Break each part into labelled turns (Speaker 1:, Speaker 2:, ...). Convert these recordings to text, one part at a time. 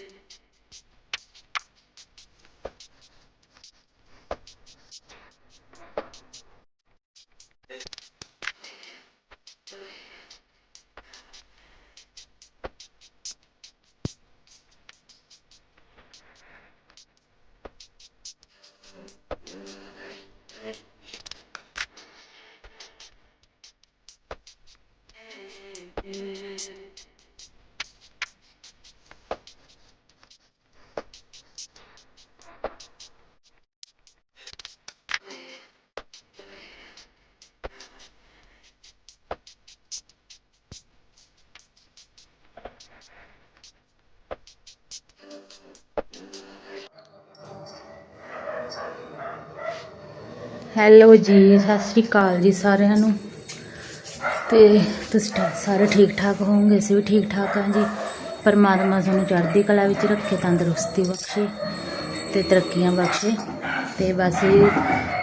Speaker 1: is, hello ਜੀ, ਸਤਿ ਸ੍ਰੀ ਅਕਾਲ ਜੀ ਸਾਰਿਆਂ ਨੂੰ। ਤੇ ਤੁਸੀਂ ਸਾਰੇ ਠੀਕ ਠਾਕ ਹੋਵੋਗੇ, ਅਸੀਂ ਵੀ ਠੀਕ ਠਾਕ ਹਾਂ ਜੀ। ਪਰਮਾਤਮਾ ਤੁਹਾਨੂੰ ਚੜ੍ਹਦੀ ਕਲਾ ਵਿੱਚ ਰੱਖੇ, ਤੰਦਰੁਸਤੀ ਬਖਸ਼ੇ ਤੇ ਤਰੱਕੀਆਂ ਬਖਸ਼ੇ। ਤੇ ਬਸ ਇਹ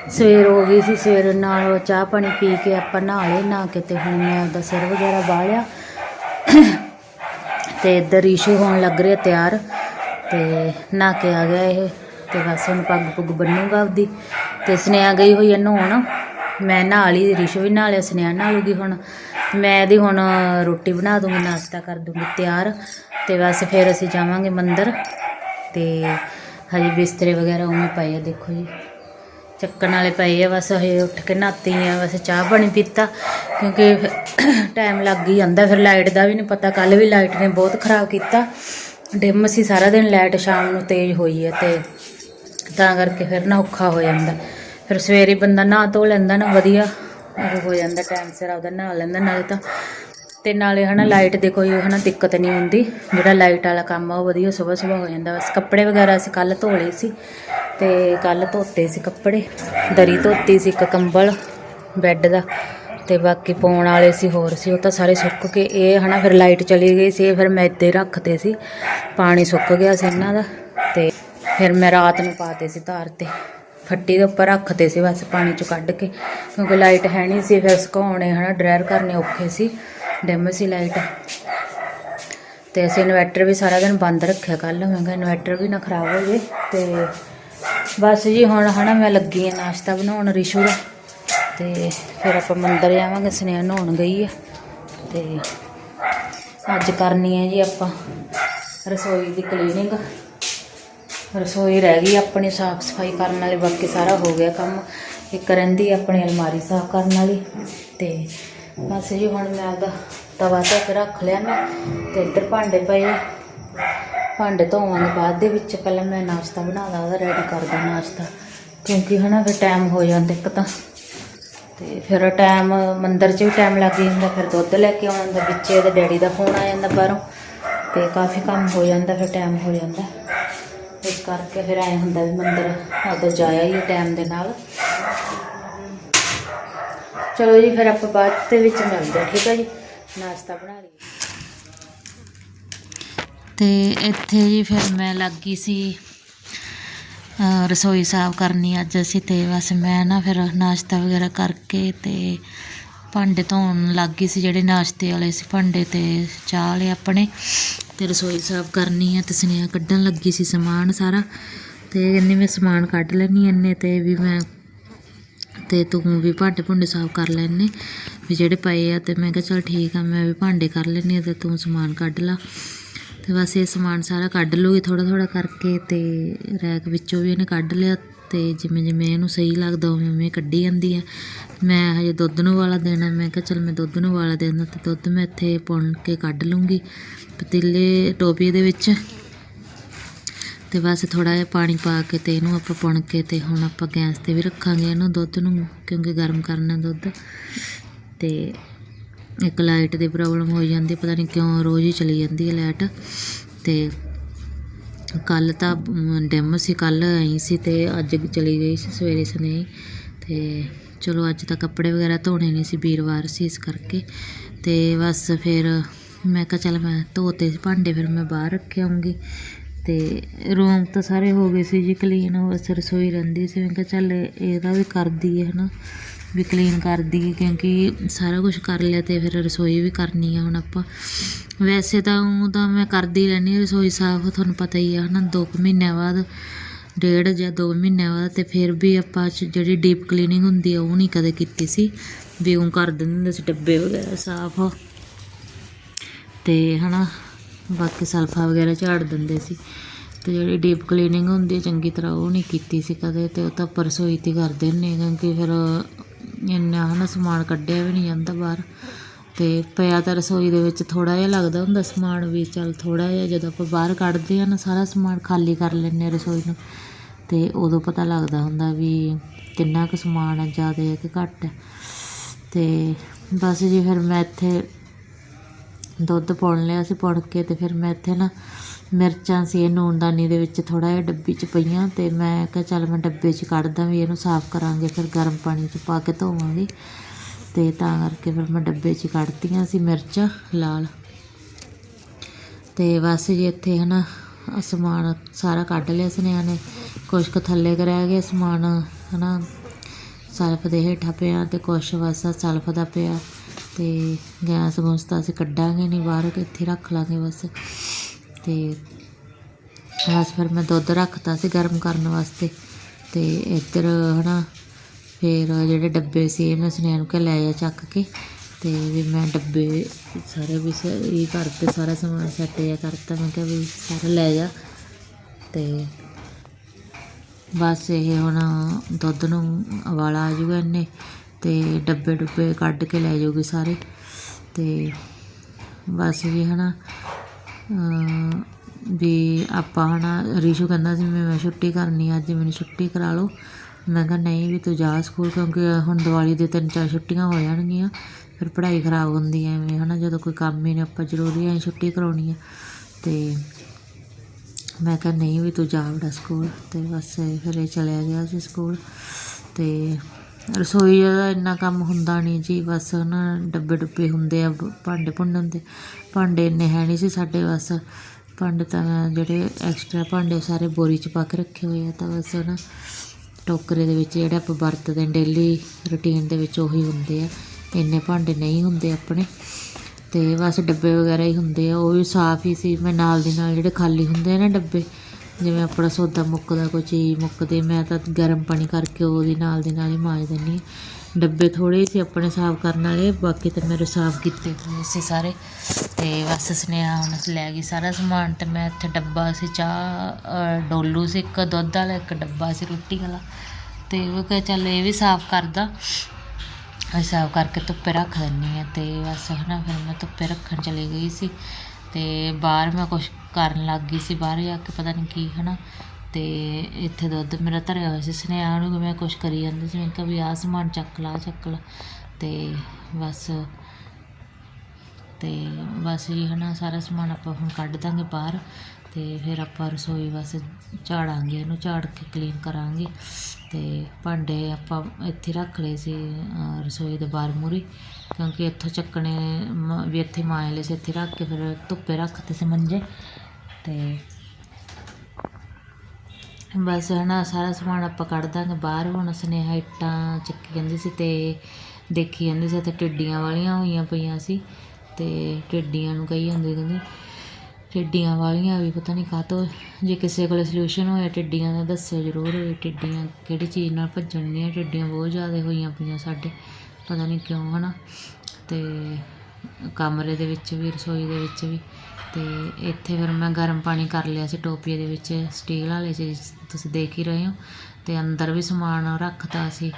Speaker 1: ਸਵੇਰ ਹੋ ਗਈ ਸੀ, ਸਵੇਰ ਨਾਲ ਚਾਹ ਪਾਣੀ ਪੀ ਕੇ ਆਪਾਂ ਨਹਾ ਲਏ, ਨਹਾ ਕੇ ਤੇ ਹੁਣ ਮੈਂ ਆਪਦਾ ਸਿਰ ਵਗੈਰਾ ਬਾਲਿਆ। ਤੇ ਇੱਧਰ ਇਸ਼ੂ ਹੋਣ ਲੱਗ ਰਿਹਾ ਤਿਆਰ, ਤੇ ਨਹਾ ਕੇ ਆ ਗਿਆ ਇਹ। ਤੇ ਬਸ ਹੁਣ ਪੱਗ ਪੁੱਗ ਬੰਨੂਗਾ ਆਪਦੀ ਤੇ ਸੁਨੇਹਾ ਗਈ ਹੋਈ ਹੈ ਨਹਾਉਣ। ਮੈਂ ਨਹਾ ਲਈ ਰਿਸ਼ੂ ਵੀ ਨਹਾ ਲਿਆ, ਸੁਨੇਹਾ ਨਹਾ ਲੂਗੀ ਹੁਣ। ਮੈਂ ਇਹਦੀ ਹੁਣ ਰੋਟੀ ਬਣਾ ਦੂੰਗੀ ਨਾਸ਼ਤਾ ਕਰ ਦੂੰਗੀ ਤਿਆਰ। ਤੇ ਬਸ ਫਿਰ ਅਸੀਂ ਜਾਵਾਂਗੇ ਮੰਦਰ। ਤੇ ਹਜੇ ਬਿਸਤਰੇ ਵਗੈਰਾ ਉਵੇਂ ਪਏ ਆ, ਦੇਖੋ ਜੀ। ਚੱਕਣ ਵਾਲੇ ਪਏ ਆ, ਬਸ ਹਜੇ ਉੱਠ ਕੇ ਨਹਾਤੀ ਆ, ਬਸ ਚਾਹ ਪਾਣੀ ਪੀਤਾ। ਕਿਉਂਕਿ ਟਾਈਮ ਲੱਗ ਹੀ ਜਾਂਦਾ, ਫਿਰ ਲਾਈਟ ਦਾ ਵੀ ਨਹੀਂ ਪਤਾ। ਕੱਲ ਵੀ ਲਾਈਟ ਨੇ ਬਹੁਤ ਖਰਾਬ ਕੀਤਾ। ਡਿਮ ਸੀ ਸਾਰਾ ਦਿਨ ਲਾਈਟ ਸ਼ਾਮ ਨੂੰ ਤੇਜ਼ ਹੋਈ ਹੈ ਤੇ ਤਾਂ ਕਰਕੇ ਫਿਰ ਨਾ ਔਖਾ ਹੋ ਜਾਂਦਾ। ਫਿਰ ਸਵੇਰੇ ਬੰਦਾ ਨਹਾ ਧੋ ਲੈਂਦਾ ਨਾ, ਵਧੀਆ। ਉਹ ਹੋ ਜਾਂਦਾ ਟਾਈਮ ਸਿਰ ਆਪਦਾ ਨਹਾ ਲੈਂਦਾ, ਨਾਲੇ ਤਾਂ ਤੇ ਨਾਲੇ ਹਨਾ ਲਾਈਟ ਦੇ ਕੋਈ ਹਨਾ ਦਿੱਕਤ ਨਹੀਂ ਹੁੰਦੀ। ਜਿਹੜਾ ਲਾਈਟ ਵਾਲਾ ਕੰਮ ਆ, ਉਹ ਵਧੀਆ ਸਵੇਰ ਸਵੇਰ ਹੋ ਜਾਂਦਾ। ਬਸ ਕੱਪੜੇ ਵਗੈਰਾ ਅਸੀਂ ਕੱਲ ਧੋ ਲਏ ਸੀ ਤੇ ਕੱਲ ਧੋਤੇ ਸੀ ਕੱਪੜੇ। ਦਰੀ ਧੋਤੀ ਸੀ ਇੱਕ ਕੰਬਲ ਬੈੱਡ ਦਾ ਤੇ ਬਾਕੀ ਪਾਉਣ ਵਾਲੇ ਸੀ ਹੋਰ ਸੀ, ਉਹ ਤਾਂ ਸਾਰੇ ਸੁੱਕ ਕੇ। ਇਹ ਹਨਾ ਫਿਰ ਲਾਈਟ ਚਲੀ ਗਈ ਸੀ, ਇਹ ਫਿਰ ਮੈਂ ਇੱਦਾਂ ਰੱਖਤੇ ਸੀ। ਪਾਣੀ ਸੁੱਕ ਗਿਆ ਸੀ ਇਹਨਾਂ ਦਾ। ਫਿਰ ਮੈਂ ਰਾਤ ਨੂੰ ਪਾਤੇ ਸੀ ਧਾਰ ਤੇ। ਫੱਟੀ ਦੇ ਉੱਪਰ ਰੱਖਤੇ ਸੀ ਬਸ ਪਾਣੀ ਚੋਂ ਕੱਢ ਕੇ। ਕਿਉਂਕਿ ਲਾਈਟ ਹੈ ਨਹੀਂ ਸੀ, ਫਿਰ ਸੁਕਾਉਣੇ ਹਨਾ, ਡਰਾਇਰ ਕਰਨੇ ਔਖੇ ਸੀ। ਡਿਮ ਸੀ ਲਾਈਟ। ਤੇ ਅਸੀਂ ਇਨਵਰਟਰ ਵੀ ਸਾਰਾ ਦਿਨ ਬੰਦ ਰੱਖਿਆ ਕੱਲ ਮੈਂ ਕਿਹਾ ਇਨਵਰਟਰ ਵੀ ਨਾ ਖਰਾਬ ਹੋ ਜੇ ਤੇ ਬਸ ਜੀ ਹੁਣ ਹਨਾ ਮੈਂ ਲੱਗੀ ਆ ਨਾਸ਼ਤਾ ਬਣਾਉਣ ਰਿਸ਼ੂ ਦਾ। ਤੇ ਫਿਰ ਆਪਾਂ ਮੰਦਰ ਜਾਵਾਂਗੇ, ਸਨੇਹ ਨਹਾਉਣ ਗਈ ਆ। ਤੇ ਅੱਜ ਕਰਨੀ ਹੈ ਜੀ ਆਪਾਂ ਰਸੋਈ ਦੀ ਕਲੀਨਿੰਗ ਰਸੋਈ ਰਹਿ ਗਈ, ਆਪਣੀ ਸਾਫ਼ ਸਫ਼ਾਈ ਕਰਨ ਵਾਲੀ, ਬਾਕੀ ਸਾਰਾ ਹੋ ਗਿਆ ਕੰਮ। ਇੱਕ ਰਹਿੰਦੀ ਆਪਣੀ ਅਲਮਾਰੀ ਸਾਫ਼ ਕਰਨ ਵਾਲੀ ਤੇ ਬਸ ਜੀ ਹੁਣ ਮੈਂ ਆਪਦਾ ਤਵਾ ਧੋ ਕੇ ਰੱਖ ਲਿਆ ਮੈਂ ਤੇ ਇੱਧਰ ਭਾਂਡੇ ਪਏ ਭਾਂਡੇ ਧੋਵਾਂ ਦੇ ਬਾਅਦ ਦੇ ਵਿੱਚ ਪਹਿਲਾਂ ਮੈਂ ਨਾਸ਼ਤਾ ਬਣਾਦਾ ਉਹਦਾ ਰੈਡੀ ਕਰਦਾ ਨਾਸ਼ਤਾ। ਕਿਉਂਕਿ ਹਨਾ ਫਿਰ ਟਾਈਮ ਹੋ ਜਾਂਦਾ ਇੱਕ ਤਾਂ। ਤੇ ਫਿਰ ਟਾਈਮ ਮੰਦਰ 'ਚ ਵੀ ਟਾਈਮ ਲੱਗ ਜਾਂਦਾ, ਫਿਰ ਦੁੱਧ ਲੈ ਕੇ ਆਉਣਾ ਹੁੰਦਾ ਵਿੱਚੇ ਇਹਦੇ ਡੈਡੀ ਦਾ ਫੋਨ ਆ ਜਾਂਦਾ ਬਾਹਰੋਂ। ਤੇ ਕਾਫੀ ਕੰਮ ਹੋ ਜਾਂਦਾ, ਫਿਰ ਟਾਈਮ ਹੋ ਜਾਂਦਾ। ਇਸ ਕਰਕੇ ਫਿਰ ਐ ਹੁੰਦਾ ਵੀ ਮੰਦਰ ਆਪਦਾ ਜਾਇਆ ਹੀ ਟਾਈਮ ਦੇ ਨਾਲ। ਚਲੋ ਜੀ, ਫਿਰ ਆਪਾਂ ਬਾਅਦ ਦੇ ਵਿੱਚ ਮਿਲਦੇ ਠੀਕ ਹੈ ਜੀ? ਨਾਸ਼ਤਾ ਬਣਾ ਲਈ ਤੇ ਇੱਥੇ ਜੀ ਫਿਰ ਮੈਂ ਲੱਗੀ ਸੀ ਰਸੋਈ ਸਾਫ਼ ਕਰਨੀ ਅੱਜ ਅਸੀਂ ਤੇ ਬਸ ਮੈਂ ਨਾ ਫਿਰ ਨਾਸ਼ਤਾ ਵਗੈਰਾ ਕਰਕੇ ਤੇ ਭਾਂਡੇ ਧੋਣ ਲੱਗ ਗਈ ਸੀ, ਜਿਹੜੇ ਨਾਸ਼ਤੇ ਵਾਲੇ ਸੀ, ਭਾਂਡੇ ਤੇ ਚਾਹ ਵਾਲੇ ਆਪਣੇ। ਤੇ ਰਸੋਈ ਸਾਫ਼ ਕਰਨੀ ਆ ਤੇ ਸੁਨੇਹਾ ਕੱਢਣ ਲੱਗੀ ਸੀ ਸਮਾਨ ਸਾਰਾ। ਤੇ ਕਹਿੰਦੀ ਮੈਂ ਸਮਾਨ ਕੱਢ ਲੈਣੀ ਇੰਨੇ ਤੇ ਵੀ ਮੈਂ, ਤੇ ਤੂੰ ਵੀ ਭਾਂਡੇ ਭੁੰਡੇ ਸਾਫ਼ ਕਰ ਲੈਣੇ ਵੀ ਜਿਹੜੇ ਪਏ ਆ ਤੇ ਮੈਂ ਕਿਹਾ ਚਲ ਠੀਕ ਆ, ਮੈਂ ਵੀ ਭਾਂਡੇ ਕਰ ਲੈਣੀ ਆ ਤੇ ਤੂੰ ਸਮਾਨ ਕੱਢ ਲਾ। ਤੇ ਬਸ ਇਹ ਸਮਾਨ ਸਾਰਾ ਕੱਢ ਲੂਗੀ ਥੋੜਾ ਥੋੜਾ ਕਰਕੇ ਤੇ ਰੈਕ ਵਿੱਚੋਂ ਵੀ ਇਹਨੇ ਕੱਢ ਲਿਆ। ਤੇ ਜਿਵੇਂ ਜਿਵੇਂ ਇਹਨੂੰ ਸਹੀ ਲੱਗਦਾ, ਉਵੇਂ ਉਵੇਂ ਕੱਢੀ ਜਾਂਦੀ ਆ। ਮੈਂ ਹਜੇ ਦੁੱਧ ਨੂੰ ਵਾਲਾ ਦੇਣਾ, ਮੈਂ ਕਿਹਾ ਚਲ ਮੈਂ ਦੁੱਧ ਨੂੰ ਵਾਲਾ ਦੇਣਾ ਤੇ ਦੁੱਧ ਮੈਂ ਇੱਥੇ ਪੁਣ ਕੇ ਕੱਢ ਲੂੰਗੀ ਪਤੀਲੇ ਟੋਪੀ ਦੇ ਵਿੱਚ। ਤੇ ਬਸ ਥੋੜਾ ਜਿਹਾ ਪਾਣੀ ਪਾ ਕੇ ਤੇ ਇਹਨੂੰ ਆਪਾਂ ਪੁਣ ਕੇ ਤੇ ਹੁਣ ਆਪਾਂ ਗੈਸ ਤੇ ਵੀ ਰੱਖਾਂਗੇ ਇਹਨੂੰ ਦੁੱਧ ਨੂੰ, ਕਿਉਂਕਿ ਗਰਮ ਕਰਨਾ ਦੁੱਧ। ਤੇ ਇੱਕ ਲਾਈਟ ਦੀ ਪ੍ਰੋਬਲਮ ਹੋ ਜਾਂਦੀ, ਪਤਾ ਨਹੀਂ ਕਿਉਂ ਰੋਜ਼ ਹੀ ਚਲੀ ਜਾਂਦੀ ਹੈ ਲਾਈਟ। ਤੇ ਕੱਲ ਤਾਂ ਡਿਮ ਸੀ, ਕੱਲ ਆਈ ਸੀ ਤੇ ਅੱਜ ਚਲੀ ਗਈ ਸੀ, ਸਵੇਰੇ ਸਨੇ ਤੇ ਚਲੋ ਅੱਜ ਤਾਂ ਕੱਪੜੇ ਵਗੈਰਾ ਧੋਣੇ ਨਹੀਂ ਸੀ, ਵੀਰਵਾਰ ਸੀ ਇਸ ਕਰਕੇ। ਤੇ ਬਸ ਫਿਰ ਮੈਂ ਕਿਹਾ ਚੱਲ ਮੈਂ ਧੋਤੇ ਸੀ ਭਾਂਡੇ, ਫਿਰ ਮੈਂ ਬਾਹਰ ਰੱਖੇ ਆਉਂਗੀ ਤੇ ਰੂਮ ਤਾਂ ਸਾਰੇ ਹੋ ਗਏ ਸੀ ਜੀ ਕਲੀਨ ਬਸ ਰਸੋਈ ਰਹਿੰਦੀ ਸੀ। ਮੈਂ ਕਿਹਾ ਚੱਲ ਇਹਦਾ ਵੀ ਕਰਦੀ ਹੈ ਹਨਾ, ਵੀ ਕਲੀਨ ਕਰ ਦਈਏ ਕਿਉਂਕਿ ਸਾਰਾ ਕੁਝ ਕਰ ਲਿਆ ਤੇ ਫਿਰ ਰਸੋਈ ਵੀ ਕਰਨੀ ਆ ਹੁਣ ਆਪਾਂ। ਵੈਸੇ ਤਾਂ ਉਹ ਤਾਂ ਮੈਂ ਕਰਦੀ ਰਹਿੰਦੀ ਹਾਂ ਰਸੋਈ ਸਾਫ਼, ਤੁਹਾਨੂੰ ਪਤਾ ਹੀ ਆ ਹਨਾ, ਦੋ ਕੁ ਮਹੀਨਿਆਂ ਬਾਅਦ ਡੇਢ ਜਾਂ ਦੋ ਮਹੀਨਿਆਂ ਬਾਅਦ ਅਤੇ ਫਿਰ ਵੀ ਆਪਾਂ ਜਿਹੜੀ ਡੀਪ ਕਲੀਨਿੰਗ ਹੁੰਦੀ ਆ, ਉਹ ਨਹੀਂ ਕਦੇ ਕੀਤੀ ਸੀ। ਵੀ ਉਹ ਕਰ ਦਿੰਦੇ ਹੁੰਦੇ ਸੀ ਡੱਬੇ ਵਗੈਰਾ ਸਾਫ਼। ਤੇ ਹਨਾ, ਬਾਕੀ ਸਲਫਾ ਵਗੈਰਾ ਝਾੜ ਦਿੰਦੇ ਸੀ। ਤੇ ਜਿਹੜੀ ਡੀਪ ਕਲੀਨਿੰਗ ਹੁੰਦੀ ਹੈ ਚੰਗੀ ਤਰ੍ਹਾਂ ਉਹ ਨਹੀਂ ਕੀਤੀ ਸੀ ਕਦੇ। ਤੇ ਉਹ ਤਾਂ ਆਪਾਂ ਰਸੋਈ 'ਤੇ ਹੀ ਕਰਦੇ ਹੁੰਦੇ ਕਿਉਂਕਿ ਫਿਰ ਇੰਨਾ ਹਨਾ ਸਮਾਨ ਕੱਢਿਆ ਵੀ ਨਹੀਂ ਜਾਂਦਾ ਬਾਹਰ। ਤੇ ਪਿਆ ਤਾਂ ਰਸੋਈ ਦੇ ਵਿੱਚ ਥੋੜਾ ਜਿਹਾ ਲੱਗਦਾ ਹੁੰਦਾ ਸਮਾਨ ਵੀ, ਚੱਲ ਥੋੜਾ ਜਿਹਾ ਜਦੋਂ ਆਪਾਂ ਬਾਹਰ ਕੱਢਦੇ ਆ ਨਾ, ਸਾਰਾ ਸਮਾਨ ਖਾਲੀ ਕਰ ਲੈਂਦੇ ਰਸੋਈ ਨੂੰ। ਅਤੇ ਉਦੋਂ ਪਤਾ ਲੱਗਦਾ ਹੁੰਦਾ ਵੀ ਕਿੰਨਾ ਕੁ ਸਮਾਨ ਆ, ਜ਼ਿਆਦਾ ਹੈ ਕਿ ਘੱਟ। ਹੈ ਤੇ ਬਸ ਜੀ ਫਿਰ ਮੈਂ ਇੱਥੇ ਦੁੱਧ ਪੁਣ ਲਿਆ ਸੀ, ਪੁਣ ਕੇ ਅਤੇ ਫਿਰ ਮੈਂ ਇੱਥੇ ਨਾ ਮਿਰਚਾਂ ਸੀ, ਇਹ ਨੂਨਦਾਨੀ ਦੇ ਵਿੱਚ ਥੋੜਾ ਜਿਹਾ ਡੱਬੀ 'ਚ ਪਈਆਂ ਅਤੇ ਮੈਂ ਕਿਹਾ ਚੱਲ ਮੈਂ ਡੱਬੇ 'ਚ ਕੱਢਦਾ ਵੀ ਇਹਨੂੰ ਸਾਫ਼ ਕਰਾਂਗੇ, ਫਿਰ ਗਰਮ ਪਾਣੀ 'ਚ ਪਾ ਕੇ ਧੋਵਾਂਗੇ। ਅਤੇ ਤਾਂ ਕਰਕੇ ਫਿਰ ਮੈਂ ਡੱਬੇ 'ਚ ਕੱਢਤੀਆਂ ਸੀ ਮਿਰਚਾਂ ਲਾਲ। ਅਤੇ ਬਸ ਜੀ ਇੱਥੇ ਹਨਾ ਆਹ ਸਮਾਨ ਸਾਰਾ ਕੱਢ ਲਿਆ ਸੁਨੇਹਾ ਨੇ ਕੁਛ ਕੁ ਥੱਲੇ ਕੁ ਰਹਿ ਗਿਆ ਸਮਾਨ, ਹਨਾ। ਸਲਫ ਦੇ ਹੇਠਾਂ ਪਿਆ ਤੇ ਕੁਛ ਬਸ ਸਲਫ ਦਾ ਪਿਆ ਤੇ ਗੈਸ ਗੂਸ ਤਾਂ ਅਸੀਂ ਕੱਢਾਂਗੇ ਨਹੀਂ ਬਾਹਰ ਕਿ ਇੱਥੇ ਰੱਖ ਲਾਂਗੇ ਬਸ। ਤੇ ਬਸ ਫਿਰ ਮੈਂ ਦੁੱਧ ਰੱਖਤਾ ਸੀ ਗਰਮ ਕਰਨ ਵਾਸਤੇ ਤੇ ਇੱਧਰ, ਹਨਾ, ਫਿਰ ਜਿਹੜੇ ਡੱਬੇ ਸੀ ਇਹ ਮੈਂ ਸੁਨੇਹਾ ਨੂੰ ਕਿ ਲੈ ਜਾ ਚੱਕ ਕੇ। ਅਤੇ ਵੀ ਮੈਂ ਡੱਬੇ ਸਾਰੇ ਵੀ ਸ- ਇਹ ਕਰਤੇ ਸਾਰਾ ਸਮਾਨ ਸੈੱਟ ਜਿਹਾ ਕਰਤਾ। ਮੈਂ ਕਿਹਾ ਵੀ ਸਾਰਾ ਲੈ ਜਾ। ਅਤੇ ਬਸ ਇਹ ਹੁਣ ਦੁੱਧ ਨੂੰ ਉਬਾਲਾ ਆ ਜੂਗਾ ਇਹਨੇ ਅਤੇ ਡੱਬੇ ਡੁੱਬੇ ਕੱਢ ਕੇ ਲੈ ਜਾਊਗੀ ਸਾਰੇ। ਅਤੇ ਬਸ ਵੀ ਹਨਾ ਅਮ ਵੀ ਆਪਾਂ ਹਨਾ, ਰਿਸ਼ੂ ਕਹਿੰਦਾ ਸੀ ਵੀ ਮੈਂ ਛੁੱਟੀ ਕਰਨੀ ਅੱਜ ਮੈਨੂੰ ਛੁੱਟੀ ਕਰਾ ਲਓ। ਮੈਂ ਕਿਹਾ ਨਹੀਂ ਵੀ ਤੂੰ ਜਾ ਸਕੂਲ ਕਿਉਂਕਿ ਹੁਣ ਦੀਵਾਲੀ ਦੇ ਤਿੰਨ ਚਾਰ ਛੁੱਟੀਆਂ ਹੋ ਜਾਣਗੀਆਂ। ਫਿਰ ਪੜ੍ਹਾਈ ਖਰਾਬ ਹੁੰਦੀ ਐ ਐਵੇਂ, ਹਨਾ? ਜਦੋਂ ਕੋਈ ਕੰਮ ਹੀ ਨਹੀਂ, ਆਪਾਂ ਜ਼ਰੂਰੀ ਐ ਛੁੱਟੀ ਕਰਾਉਣੀ ਆ। ਤੇ ਮੈਂ ਕਿਹਾ, ਨਹੀਂ ਵੀ ਤੂੰ ਜਾ ਵੜਾ ਸਕੂਲ। ਤੇ ਬਸ ਫਿਰ ਇਹ ਚਲਿਆ ਗਿਆ ਸੀ ਸਕੂਲ। ਤੇ ਰਸੋਈ ਦਾ ਇੰਨਾ ਕੰਮ ਹੁੰਦਾ ਨਹੀਂ ਜੀ, ਬਸ ਨਾ ਡੱਬੇ ਡੁੱਬੇ ਹੁੰਦੇ ਆ, ਭਾਂਡੇ ਭੁੰਡੇ ਹੁੰਦੇ। ਭਾਂਡੇ ਇੰਨੇ ਹੈ ਨਹੀਂ ਸੀ ਸਾਡੇ, ਬਸ ਭਾਂਡੇ ਤਾਂ ਮੈਂ ਜਿਹੜੇ ਐਕਸਟਰਾ ਭਾਂਡੇ ਉਹ ਸਾਰੇ ਬੋਰੀ 'ਚ ਪਾ ਕੇ ਰੱਖੇ ਹੋਏ ਆ, ਤਾਂ ਬਸ ਨਾ ਟੋਕਰੇ ਦੇ ਵਿੱਚ ਜਿਹੜੇ ਆਪਾਂ ਵਰਤਦੇ ਡੇਲੀ ਰੁਟੀਨ ਦੇ ਵਿੱਚ ਉਹੀ ਹੁੰਦੇ ਆ। ਇੰਨੇ ਭਾਂਡੇ ਨਹੀਂ ਹੁੰਦੇ ਆਪਣੇ, ਤੇ ਬਸ ਡੱਬੇ ਵਗੈਰਾ ਹੀ ਹੁੰਦੇ ਆ, ਉਹ ਵੀ ਸਾਫ਼ ਹੀ ਸੀ, ਮੈਂ ਨਾਲ ਦੀ ਨਾਲ ਜਿਹੜੇ ਖਾਲੀ ਹੁੰਦੇ ਆ ਨਾ ਡੱਬੇ, ਜਿਵੇਂ ਆਪਣਾ ਸੌਦਾ ਮੁੱਕਦਾ, ਕੋਈ ਚੀਜ਼ ਮੁੱਕਦੀ, ਮੈਂ ਤਾਂ ਗਰਮ ਪਾਣੀ ਕਰਕੇ ਉਹਦੀ ਨਾਲ ਦੀ ਨਾਲ ਹੀ ਮਾਂਜ ਦਿੰਦੀ ਹਾਂ। ਡੱਬੇ ਥੋੜੇ ਸੀ ਆਪਣੇ ਸਾਫ਼ ਕਰਨ ਵਾਲੇ, ਬਾਕੀ ਤਾਂ ਮੇਰੇ ਸਾਫ਼ ਕੀਤੇ ਹੋਏ ਸੀ ਸਾਰੇ, ਤੇ ਬਸ ਸੁਨੇਹਾ ਹੁਣ ਲੈ ਗਈ ਸਾਰਾ ਸਮਾਨ, ਤੇ ਮੈਂ ਇੱਥੇ ਡੱਬਾ ਸੀ, ਚਾਹ ਡੋਲੂ ਸੀ, ਇੱਕ ਦੁੱਧ ਵਾਲਾ, ਇੱਕ ਡੱਬਾ ਸੀ ਰੋਟੀ ਵਾਲਾ, ਤੇ ਉਹ ਕਹੇ ਚੱਲ ਇਹ ਵੀ ਸਾਫ਼ ਕਰਦਾ। ਹਿਸਾਬ ਕਰਕੇ ਧੁੱਪੇ ਰੱਖ ਦਿੰਦੀ ਹਾਂ ਅਤੇ ਬਸ ਹੈ ਨਾ ਫਿਰ ਮੈਂ ਧੁੱਪੇ ਰੱਖਣ ਚਲੀ ਗਈ ਸੀ ਅਤੇ ਬਾਹਰ ਮੈਂ ਕੁਛ ਕਰਨ ਲੱਗ ਗਈ ਸੀ, ਬਾਹਰ ਜਾ ਕੇ ਪਤਾ ਨਹੀਂ ਕੀ ਹੈ ਨਾ ਅਤੇ ਇੱਥੇ ਦੁੱਧ ਮੇਰਾ ਧਰਿਆ ਹੋਇਆ ਸੀ, ਸੁਨੇਹਾ ਨੂੰ ਕਿ ਮੈਂ ਕੁਛ ਕਰੀ ਜਾਂਦੀ ਸੀ, ਮੈਂ ਕਿਹਾ ਵੀ ਆਹ ਸਮਾਨ ਚੱਕ ਲਾ ਆਹ ਚੱਕ ਲਾ ਅਤੇ ਬਸ ਅਤੇ ਬਸ ਜੀ ਹੈ ਨਾ ਸਾਰਾ ਸਮਾਨ ਆਪਾਂ ਹੁਣ ਕੱਢ ਦਾਂਗੇ ਬਾਹਰ ਅਤੇ ਫਿਰ ਆਪਾਂ ਰਸੋਈ ਬਸ ਝਾੜਾਂਗੇ, ਇਹਨੂੰ ਝਾੜ ਕੇ ਕਲੀਨ ਕਰਾਂਗੇ। ਅਤੇ ਭਾਂਡੇ ਆਪਾਂ ਇੱਥੇ ਰੱਖ ਲਏ ਸੀ ਰਸੋਈ ਦੇ ਬਾਹਰ ਮੂਹਰੇ, ਕਿਉਂਕਿ ਇੱਥੋਂ ਚੱਕਣੇ ਮ- ਵੀ ਇੱਥੇ ਮਾਂਜ ਲਏ ਸੀ, ਇੱਥੇ ਰੱਖ ਕੇ ਫਿਰ ਧੁੱਪੇ ਰੱਖਤੇ ਸੀ ਮੰਜੇ ਅਤੇ ਬਸ ਹੈ ਨਾ ਸਾਰਾ ਸਮਾਨ ਆਪਾਂ ਕੱਢ ਦਾਂਗੇ ਬਾਹਰ। ਹੁਣ ਸੁਨੇਹਾ ਇੱਟਾਂ ਚੱਕੀ ਜਾਂਦੀ ਸੀ ਅਤੇ ਦੇਖੀ ਜਾਂਦੀ ਸੀ, ਇੱਥੇ ਟਿੱਡੀਆਂ ਵਾਲੀਆਂ ਹੋਈਆਂ ਪਈਆਂ ਸੀ ਅਤੇ ਟਿੱਡੀਆਂ ਨੂੰ ਕਹੀ ਜਾਂਦੇ ਕਹਿੰਦੀ ਟਿੱਡੀਆਂ ਵਾਲੀਆਂ ਵੀ, ਪਤਾ ਨਹੀਂ ਕਾਹਤੋਂ, ਜੇ ਕਿਸੇ ਕੋਲ ਸੋਲੂਸ਼ਨ ਹੋਇਆ, ਟਿੱਡੀਆਂ ਦਾ ਦੱਸਿਓ ਜ਼ਰੂਰ ਵੀ ਟਿੱਡੀਆਂ ਕਿਹੜੀ ਚੀਜ਼ ਨਾਲ ਭੱਜਣਗੀਆਂ, ਟਿੱਡੀਆਂ ਬਹੁਤ ਜ਼ਿਆਦਾ ਹੋਈਆਂ ਪਈਆਂ ਸਾਡੇ, ਪਤਾ ਨਹੀਂ ਕਿਉਂ, ਹਨਾ? ਤੇ ਕਮਰੇ ਦੇ ਵਿੱਚ ਵੀ, ਰਸੋਈ ਦੇ ਵਿੱਚ ਵੀ, ਤੇ ਇੱਥੇ ਫਿਰ ਮੈਂ ਗਰਮ ਪਾਣੀ ਕਰ ਲਿਆ ਸੀ, ਟੋਪੀਏ ਦੇ ਵਿੱਚ ਸਟੀਲ ਵਾਲੇ 'ਚ ਤੁਸੀਂ ਦੇਖ ਹੀ ਰਹੇ ਹੋ, ਤੇ ਅੰਦਰ ਵੀ ਸਮਾਨ ਰੱਖਤਾ ਸੀ,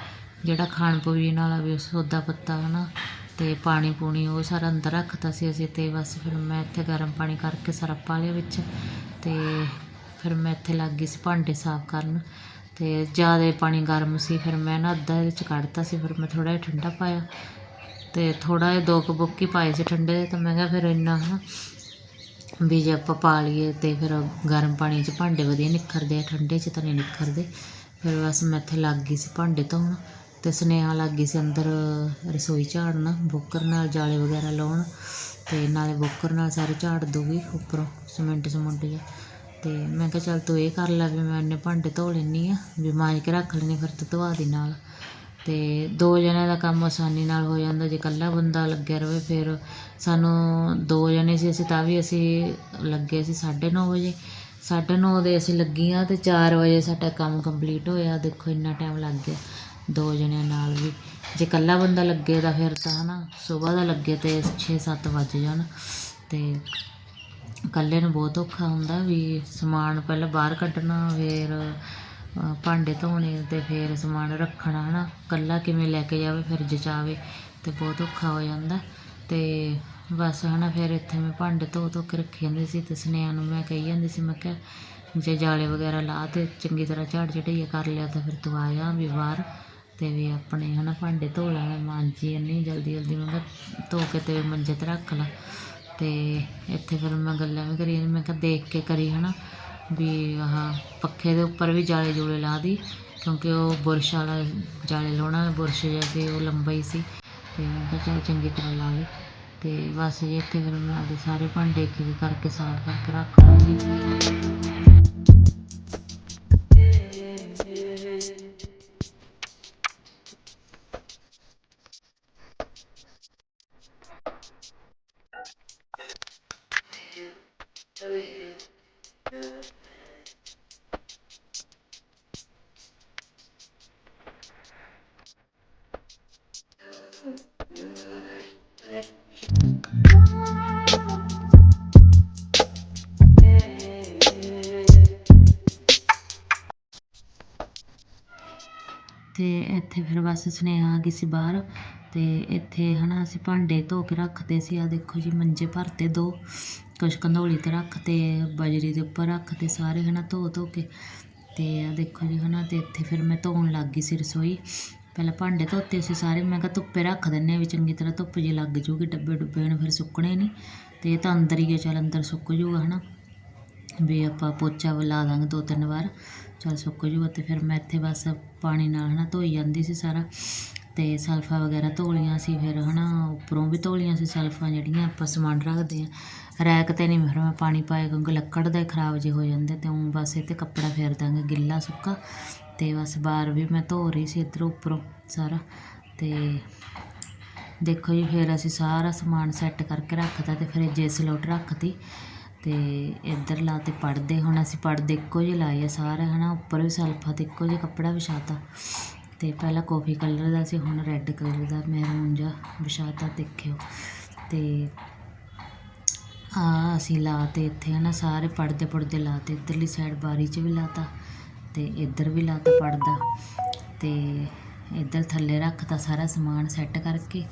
Speaker 1: ਜਿਹੜਾ ਖਾਣ ਪੀਣ ਵਾਲਾ ਵੀ, ਸੌਦਾ ਪੱਤਾ, ਹਨਾ? ਤੇ ਪਾਣੀ ਪੂਣੀ ਉਹ ਸਾਰਾ ਅੰਦਰ ਰੱਖਤਾ ਸੀ ਅਸੀਂ ਤੇ ਬਸ ਫਿਰ ਮੈਂ ਇੱਥੇ ਗਰਮ ਪਾਣੀ ਕਰਕੇ ਸਰਫ ਪਾ ਲਿਆ ਵਿੱਚ ਤੇ ਫਿਰ ਮੈਂ ਇੱਥੇ ਲੱਗ ਗਈ ਸੀ ਭਾਂਡੇ ਸਾਫ਼ ਕਰਨ ਤੇ ਜ਼ਿਆਦਾ ਪਾਣੀ ਗਰਮ ਸੀ, ਫਿਰ ਮੈਂ ਨਾ ਅੱਧਾ ਇਹਦੇ ਚ ਕੱਢਤਾ ਸੀ, ਫਿਰ ਮੈਂ ਥੋੜਾ ਜਿਹਾ ਠੰਡਾ ਪਾਇਆ ਤੇ ਥੋੜਾ ਜਿਹਾ ਦੋ ਕੁ ਬੁੱਕ ਹੀ ਪਾਏ ਸੀ ਠੰਡੇ ਦੇ ਤਾਂ ਮੈਂ ਕਿਹਾ ਫਿਰ ਇੰਨਾ ਹਨਾ ਵੀ ਜੇ ਆਪਾਂ ਪਾ ਲਈਏ ਤੇ ਫਿਰ ਗਰਮ ਪਾਣੀ 'ਚ ਭਾਂਡੇ ਵਧੀਆ ਨਿਖਰਦੇ ਆ, ਠੰਡੇ 'ਚ ਤਾਂ ਨਹੀਂ ਨਿਖਰਦੇ। ਫਿਰ ਬਸ ਮੈਂ ਇੱਥੇ ਲੱਗ ਗਈ ਸੀ ਭਾਂਡੇ ਧੋਣ ਅਤੇ ਸੁਨੇਹਾ ਲੱਗ ਗਈ ਸੀ ਅੰਦਰ ਰਸੋਈ ਝਾੜਨ, ਬੋਕਰ ਨਾਲ ਜਾਲੇ ਵਗੈਰਾ ਲਾਉਣ ਅਤੇ ਨਾਲੇ ਬੋਕਰ ਨਾਲ ਸਾਰੇ ਝਾੜ ਦੂਗੀ ਉੱਪਰੋਂ, ਸਮਿੰਟ ਸਮੁੰਟ ਜਿਹਾ। ਅਤੇ ਮੈਂ ਕਿਹਾ ਚੱਲ ਤੂੰ ਇਹ ਕਰ ਲੈ ਵੀ ਮੈਂ ਇੰਨੇ ਭਾਂਡੇ ਧੋ ਲੈਂਦੀ ਆ, ਵੀ ਮਾਂਜ ਕੇ ਰੱਖ ਲੈਂਦੀ, ਫਿਰ ਤੂੰ ਧਵਾ ਦੀ ਨਾਲ। ਅਤੇ ਦੋ ਜਣਿਆਂ ਦਾ ਕੰਮ ਆਸਾਨੀ ਨਾਲ ਹੋ ਜਾਂਦਾ, ਜੇ ਇਕੱਲਾ ਬੰਦਾ ਲੱਗਿਆ ਰਵੇ ਫਿਰ ਸਾਨੂੰ ਦੋ ਜਣੇ ਸੀ ਅਸੀਂ ਤਾਂ ਵੀ ਅਸੀਂ ਲੱਗੇ ਸੀ 9:30 ਵਜੇ। 9:30 ਦੇ ਅਸੀਂ ਲੱਗੀਆਂ ਤੇ 4 ਵਜੇ ਸਾਡਾ ਕੰਮ ਕੰਪਲੀਟ ਹੋਇਆ, ਦੇਖੋ ਇੰਨਾ ਟਾਈਮ ਲੱਗ ਗਿਆ। ਦੋ ਜਣਿਆਂ ਨਾਲ ਵੀ। ਜੇ ਇਕੱਲਾ ਬੰਦਾ ਲੱਗੇ ਤਾਂ ਫਿਰ ਤਾਂ ਹਨਾ, ਸਵੇਰ ਦਾ ਲੱਗੇ ਤੇ 6-7 ਵੱਜ ਜਾਣ। ਤੇ ਇਕੱਲੇ ਨੂੰ ਬਹੁਤ ਔਖਾ ਹੁੰਦਾ ਵੀ ਸਮਾਨ ਪਹਿਲਾਂ ਬਾਹਰ ਕੱਢਣਾ, ਫਿਰ ਭਾਂਡੇ ਧੋਣੇ ਤੇ ਫਿਰ ਸਮਾਨ ਰੱਖਣਾ ਹਨਾ। ਇਕੱਲਾ ਕਿਵੇਂ ਲੈ ਕੇ ਜਾਵੇ ਫਿਰ ਜਚਾਵੇ ਤੇ ਬਹੁਤ ਔਖਾ ਹੋ ਜਾਂਦਾ। ਤੇ ਬਸ ਹਨਾ, ਫਿਰ ਇੱਥੇ ਮੈਂ ਭਾਂਡੇ ਧੋ ਧੋ ਕੇ ਰੱਖੀ ਜਾਂਦੀ ਸੀ ਤੇ ਸੁਨੇਹਾ ਨੂੰ ਮੈਂ ਕਹੀ ਜਾਂਦੀ ਸੀ, ਮੈਂ ਕਿਹਾ, ਜੇ ਜਾਲੇ ਵਗੈਰਾ ਲਾ ਤੇ ਚੰਗੀ ਤਰ੍ਹਾਂ ਝਾੜ ਝਟਈਆ ਕਰ ਲਿਆ ਤਾਂ ਫਿਰ ਤੂੰ ਆ ਜਾ ਵੀ ਬਾਹਰ। ਤੇ ਵੀ ਆਪਣੇ ਹਨਾ ਭਾਂਡੇ ਧੋ ਲਾ ਮੈਂ ਮਾਂਜੀ ਇੰਨੀ ਜਲਦੀ ਜਲਦੀ ਮੈਂ ਕਿਹਾ ਧੋ ਕੇ ਤੇ ਮੰਜੇ ਤੇ ਰੱਖ ਲਾ। ਤੇ ਇੱਥੇ ਫਿਰ ਮੈਂ ਗੱਲਾਂ ਵੀ ਕਰੀ ਮੈਂ ਕਿਹਾ ਦੇਖ ਕੇ ਕਰੀ ਹਨਾ ਵੀ ਆਹ ਪੱਖੇ ਦੇ ਉੱਪਰ ਵੀ ਜਾਲੇ ਜੂਲੇ ਲਾ ਦੀ, ਕਿਉਂਕਿ ਉਹ ਬੁਰਸ਼ ਵਾਲਾ ਜਾਲੇ ਲਾਉਣਾ, ਬੁਰਸ਼ ਜਿਹਾ ਸੀ, ਉਹ ਲੰਬਾ ਹੀ ਸੀ। ਤੇ ਮੈਂ ਕਿਹਾ ਚੱਲ ਚੰਗੀ ਤਰ੍ਹਾਂ ਲਾ ਲਈ। ਤੇ ਬਸ ਜੀ ਇੱਥੇ ਫਿਰ ਮੈਂ ਆਪਦੇ ਸਾਰੇ ਭਾਂਡੇ ਇੱਕ ਕਰਕੇ ਸਾਫ਼ ਕਰਕੇ ਰੱਖ ਲਵਾਂਗੀ। ਅਤੇ ਇੱਥੇ ਫਿਰ ਬਸ ਸੁਨੇਹਾ ਆ ਗਈ ਸੀ ਬਾਹਰ ਅਤੇ ਇੱਥੇ ਹੈ ਨਾ ਅਸੀਂ ਭਾਂਡੇ ਧੋ ਕੇ ਰੱਖਦੇ ਸੀ, ਆਹ ਦੇਖੋ ਜੀ ਮੰਜੇ ਭਰਤੇ ਦੋ, ਕੁਛ ਕੰਧੋਲੀ ਤੇ ਰੱਖਤੇ ਬਜਰੀ ਦੇ ਉੱਪਰ ਰੱਖਤੇ ਸਾਰੇ ਹੈ ਨਾ ਧੋ ਧੋ ਕੇ ਅਤੇ ਆਹ ਦੇਖੋ ਜੀ ਹੈ ਨਾ ਅਤੇ ਇੱਥੇ ਫਿਰ ਮੈਂ ਧੋਣ ਲੱਗ ਗਈ ਸੀ ਰਸੋਈ। ਪਹਿਲਾਂ ਭਾਂਡੇ ਧੋਤੇ ਸੀ ਸਾਰੇ, ਮੈਂ ਕਿਹਾ ਧੁੱਪੇ ਰੱਖ ਦਿੰਨੇ ਆ ਵੀ ਚੰਗੀ ਤਰ੍ਹਾਂ ਧੁੱਪ ਜੇ ਲੱਗ ਜੂਗੀ, ਡੱਬੇ ਡੁੱਬੇ ਨੇ ਫਿਰ ਸੁੱਕਣੇ ਨਹੀਂ ਅਤੇ ਇਹ ਤਾਂ ਅੰਦਰ ਹੀ ਹੈ ਚੱਲ ਅੰਦਰ ਸੁੱਕ ਜੂਗਾ ਹੈ ਨਾ ਵੀ ਆਪਾਂ ਪੋਚਾ ਲਾ ਦਾਂਗੇ ਦੋ ਤਿੰਨ ਵਾਰ ਚਲ ਸੁੱਕ ਜੂਗਾ ਤੇ ਫਿਰ ਮੈਂ ਇੱਥੇ ਬਸ ਪਾਣੀ ਨਾਲ ਹਨਾ ਧੋਈ ਜਾਂਦੀ ਸੀ ਸਾਰਾ ਤੇ ਸਲਫਾ ਵਗੈਰਾ ਧੋਲੀਆਂ ਸੀ ਫਿਰ ਹਨਾ ਉੱਪਰੋਂ ਵੀ ਧੋਲੀਆਂ ਸੀ ਸਲਫਾਂ ਜਿਹੜੀਆਂ ਆਪਾਂ ਸਮਾਨ ਰੱਖਦੇ ਆ ਰੈਕ ਤੇ ਨਹੀਂ ਫਿਰ ਮੈਂ ਪਾਣੀ ਪਾਇਆ ਕਿਉਂਕਿ ਲੱਕੜ ਦੇ ਖਰਾਬ ਜੇ ਹੋ ਜਾਂਦੇ ਤੇ ਉਹ ਬਸ ਇਹ ਤੇ ਕੱਪੜਾ ਫੇਰ ਦਾਂਗੇ ਗਿੱਲਾ ਸੁੱਕਾ ਤੇ ਬਸ ਬਾਹਰ ਵੀ ਮੈਂ ਧੋ ਰਹੀ ਸੀ ਇੱਧਰੋਂ ਉੱਪਰੋਂ ਸਾਰਾ ਤੇ ਦੇਖੋ ਜੀ ਫਿਰ ਅਸੀਂ ਸਾਰਾ ਸਮਾਨ ਸੈੱਟ ਕਰਕੇ ਰੱਖਤਾ ਤੇ ਫਿਰ ਜੇ ਸਲੋਟ ਰੱਖਤੀ ਅਤੇ ਇੱਧਰ ਲਾ ਤੇ ਪੜਦੇ ਹੁਣ ਅਸੀਂ ਪੜਦੇ ਇੱਕੋ ਜਿਹੇ ਲਾਏ ਆ ਸਾਰੇ ਹੈ ਨਾ ਉੱਪਰ ਵੀ ਸਲਫਾ ਤੇ ਇੱਕੋ ਜਿਹਾ ਕੱਪੜਾ ਵਿਛਾ ਤਾ ਅਤੇ ਪਹਿਲਾਂ ਕੌਫੀ ਕਲਰ ਦਾ ਸੀ, ਹੁਣ ਰੈੱਡ ਕਲਰ ਦਾ ਮੈਰੂਨ ਜਿਹਾ ਵਿਛਾਤਾ, ਦੇਖਿਓ। ਅਤੇ ਆਹ ਅਸੀਂ ਲਾ ਤੇ ਇੱਥੇ ਨਾ ਸਾਰੇ ਪੜਦੇ ਪੜਦੇ ਲਾਤੇ ਇੱਧਰਲੀ ਸਾਈਡ ਬਾਰੀ 'ਚ ਵੀ ਲਾ ਤਾ ਅਤੇ ਇੱਧਰ ਵੀ ਲਾ ਤਾ ਪੜਦਾ ਅਤੇ ਇੱਧਰ ਥੱਲੇ ਰੱਖਤਾ ਸਾਰਾ ਸਮਾਨ ਸੈੱਟ ਕਰਕੇ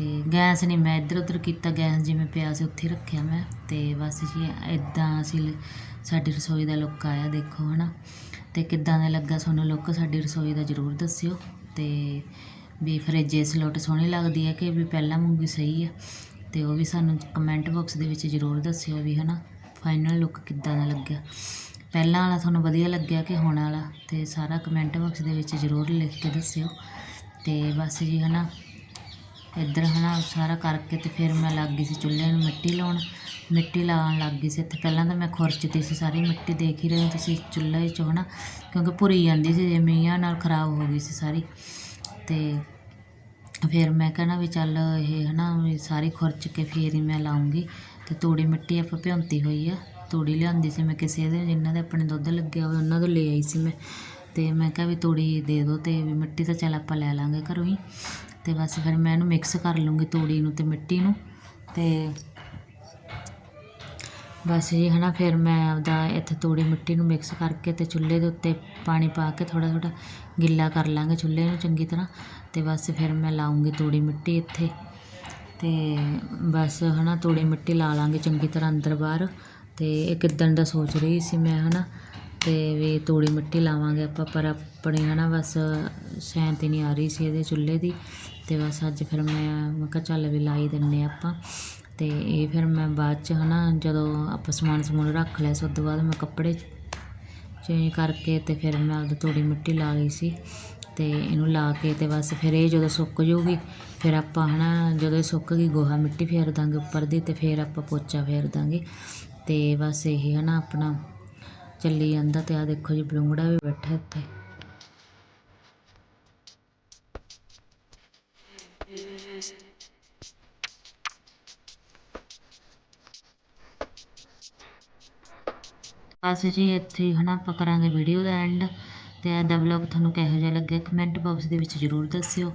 Speaker 1: ਤੇ ਗੈਸ ਨਹੀਂ ਮੈਂ ਇੱਧਰ ਉੱਧਰ ਕੀਤਾ ਗੈਸ ਜਿਵੇਂ ਪਿਆ ਸੀ, ਉੱਥੇ ਹੀ ਰੱਖਿਆ ਮੈਂ। ਤੇ ਬਸ ਜੀ ਇਦਾਂ ਅਸੀਂ ਸਾਡੀ ਰਸੋਈ ਦਾ ਲੁੱਕ ਆਇਆ, ਦੇਖੋ ਹਨਾ। ਤੇ ਕਿੱਦਾਂ ਦਾ ਲੱਗਾ ਤੁਹਾਨੂੰ ਲੁੱਕ, ਸਾਡੀ ਰਸੋਈ ਦਾ ਜ਼ਰੂਰ ਦੱਸਿਓ। ਤੇ ਵੀ ਫਰਿੱਜ ਇਸ ਲੋਟ ਸੋਹਣੀ ਲੱਗਦੀ ਹੈ ਕਿ ਵੀ ਪਹਿਲਾਂ ਵਾਂਗੂ ਸਹੀ ਹੈ ਤੇ ਉਹ ਵੀ ਸਾਨੂੰ ਕਮੈਂਟ ਬਾਕਸ ਦੇ ਵਿੱਚ ਜ਼ਰੂਰ ਦੱਸਿਓ ਵੀ ਹਨਾ, ਫਾਈਨਲ ਲੁੱਕ ਕਿੱਦਾਂ ਦਾ ਲੱਗਿਆ। ਪਹਿਲਾਂ ਵਾਲਾ ਤੁਹਾਨੂੰ ਵਧੀਆ ਲੱਗਿਆ ਕਿ ਹੁਣ ਵਾਲਾ? ਤੇ ਸਾਰਾ ਕਮੈਂਟ ਬਾਕਸ ਦੇ ਵਿੱਚ ਜ਼ਰੂਰ ਲਿਖ ਕੇ ਦੱਸਿਓ। ਤੇ ਬਸ ਜੀ ਹਨਾ ਇੱਧਰ ਹਨਾ ਸਾਰਾ ਕਰਕੇ ਤੇ ਫਿਰ ਮੈਂ ਲੱਗ ਗਈ ਸੀ ਚੁੱਲ੍ਹੇ ਨੂੰ ਮਿੱਟੀ ਲਾਉਣ। ਮਿੱਟੀ ਲਾਉਣ ਲੱਗ ਗਈ ਸੀ। ਇੱਥੇ ਪਹਿਲਾਂ ਤਾਂ ਮੈਂ ਖੁਰਚਦੀ ਸੀ, ਸਾਰੀ ਮਿੱਟੀ ਦੇਖ ਹੀ ਰਹੇ ਹੋ ਤੁਸੀਂ ਚੁੱਲ੍ਹੇ 'ਚ ਹਨਾ, ਕਿਉਂਕਿ ਭੁਰੀ ਜਾਂਦੀ ਸੀ ਜੇ ਮੀਂਹਾਂ ਨਾਲ ਖਰਾਬ ਹੋ ਗਈ ਸੀ ਸਾਰੀ। ਤੇ ਫਿਰ ਮੈਂ ਕਹਿਣਾ ਵੀ ਚੱਲ ਇਹ ਹਨਾ ਵੀ ਸਾਰੀ ਖੁਰਚ ਕੇ ਫਿਰ ਹੀ ਮੈਂ ਲਾਉਂਗੀ। ਤੇ ਤੂੜੀ ਮਿੱਟੀ ਆਪਾਂ ਭਿਉਂਤੀ ਹੋਈ ਆ। ਤੂੜੀ ਲਿਆਂਦੀ ਸੀ ਮੈਂ ਕਿਸੇ ਦੇ, ਜਿਨ੍ਹਾਂ ਦੇ ਆਪਣੇ ਦੁੱਧ ਲੱਗਿਆ ਹੋਵੇ ਉਹਨਾਂ ਤੋਂ ਲੈ ਆਈ ਸੀ ਮੈਂ। ਤੇ ਮੈਂ ਕਿਹਾ ਵੀ ਤੂੜੀ ਦੇ ਦਿਓ ਤੇ ਵੀ ਮਿੱਟੀ ਤਾਂ ਚੱਲ ਆਪਾਂ ਲੈ ਲਾਂਗੇ ਘਰੋਂ ਹੀ। ਤੇ ਬਸ ਫਿਰ ਮੈਂ ਇਹਨੂੰ ਮਿਕਸ ਕਰ ਲੂੰਗੀ ਤੂੜੀ ਨੂੰ ਤੇ ਮਿੱਟੀ ਨੂੰ ਤੇ ਬਸ ਜੀ ਹਨਾ, ਫਿਰ ਮੈਂ ਆਪਦਾ ਇੱਥੇ ਤੂੜੀ ਮਿੱਟੀ ਨੂੰ ਮਿਕਸ ਕਰਕੇ ਤੇ ਚੁੱਲ੍ਹੇ ਦੇ ਉੱਤੇ ਪਾਣੀ ਪਾ ਕੇ ਥੋੜਾ ਥੋੜਾ ਗਿੱਲਾ ਕਰ ਲਾਂਗੇ ਚੁੱਲ੍ਹੇ ਨੂੰ ਚੰਗੀ ਤਰ੍ਹਾਂ ਤੇ ਬਸ ਫਿਰ ਮੈਂ ਲਾਉਂਗੀ ਤੂੜੀ ਮਿੱਟੀ ਇੱਥੇ ਤੇ ਬਸ ਹਨਾ, ਤੂੜੀ ਮਿੱਟੀ ਲਾ ਲਾਂਗੇ ਚੰਗੀ ਤਰ੍ਹਾਂ ਅੰਦਰ ਬਾਹਰ ਤੇ ਇਹ ਕਿੱਦਣ ਦਾ ਸੋਚ ਰਹੀ ਸੀ ਮੈਂ ਹਨਾ ਤੇ ਵੀ ਤੂੜੀ ਮਿੱਟੀ ਲਾਵਾਂਗੇ ਆਪਾਂ, ਪਰ ਆਪਣੇ ਹਨਾ ਬਸ ਸੈਂਤ ਹੀ ਨਹੀਂ ਆ ਰਹੀ ਸੀ ਇਹਦੇ ਚੁੱਲ੍ਹੇ ਦੀ। ਤੇ ਬਸ ਅੱਜ ਫਿਰ ਮੈਂ ਮੈਂ ਕਿਹਾ ਚੱਲ ਵੀ ਲਾਈ ਦਿੰਨੇ ਆਪਾਂ। ਤੇ ਇਹ ਫਿਰ ਮੈਂ ਬਾਅਦ ਚ ਹਨਾ ਜਦੋਂ ਆਪਾਂ ਸਮਾਨ ਸਮੂਨ ਰੱਖ ਲਿਆ ਸੀ ਉਸ ਤੋਂ ਬਾਅਦ ਮੈਂ ਕੱਪੜੇ ਚੇਂਜ ਕਰਕੇ ਤੇ ਫਿਰ ਮੈਂ ਆਪਦੀ ਤੂੜੀ ਮਿੱਟੀ ਲਾ ਲਈ ਸੀ। ਤੇ ਇਹਨੂੰ ਲਾ ਕੇ ਤੇ ਬਸ ਫਿਰ ਇਹ ਜਦੋਂ ਸੁੱਕ ਜਾਊਗੀ, ਫਿਰ ਆਪਾਂ ਹਨਾ ਜਦੋਂ ਇਹ ਸੁੱਕ ਗਈ ਗੋਹਾ ਮਿੱਟੀ ਫੇਰ ਦਾਂਗੇ ਉੱਪਰ ਦੀ ਤੇ ਫਿਰ ਆਪਾਂ ਪੋਚਾ ਫੇਰ ਦਾਂਗੇ। ਤੇ ਬਸ ਇਹ ਹਨਾ ਆਪਣਾ ਚੱਲੀ ਜਾਂਦਾ ਤੇ ਆ ਦੇਖੋ ਜੀ, ਬਲੂੰਗੜਾ ਵੀ ਬੈਠਾ ਇੱਥੇ। ਅਸੀਂ ਜੀ, ਇੱਥੇ ਹਨਾ ਆਪਾਂ ਕਰਾਂਗੇ ਵੀਡੀਓ ਦਾ ਐਂਡ ਤੇ ਇਹਦਾ ਵਲੌਗ ਤੁਹਾਨੂੰ ਕਿਹੋ ਜਿਹਾ ਲੱਗਿਆ ਕਮੈਂਟ ਬਾਕਸ ਦੇ ਵਿੱਚ ਜ਼ਰੂਰ ਦੱਸਿਓ।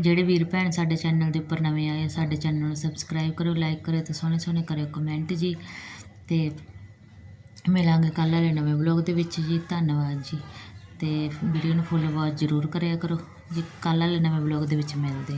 Speaker 1: ਜਿਹੜੇ ਵੀਰ ਭੈਣ ਸਾਡੇ ਚੈਨਲ ਦੇ ਉੱਪਰ ਨਵੇਂ ਆਏ ਸਾਡੇ ਚੈਨਲ ਨੂੰ ਸਬਸਕ੍ਰਾਈਬ ਕਰੋ ਲਾਈਕ ਕਰਿਓ ਤੇ ਸੋਹਣੇ ਸੋਹਣੇ ਕਰਿਓ ਕਮੈਂਟ ਜੀ। ਤੇ ਮਿਲਾਂਗੇ ਕੱਲ੍ਹ ਵਾਲੇ ਨਵੇਂ ਵਲੌਗ ਦੇ ਵਿੱਚ ਜੀ। ਧੰਨਵਾਦ ਜੀ। ਅਤੇ ਵੀਡੀਓ ਨੂੰ ਫੁੱਲ ਵਾਚ ਜ਼ਰੂਰ ਕਰਿਆ ਕਰੋ। ਜੀ, ਕੱਲ੍ਹ ਵਾਲੇ ਨਵੇਂ ਵਲੌਗ ਦੇ ਵਿੱਚ ਮਿਲਦੇ ਹਾਂ।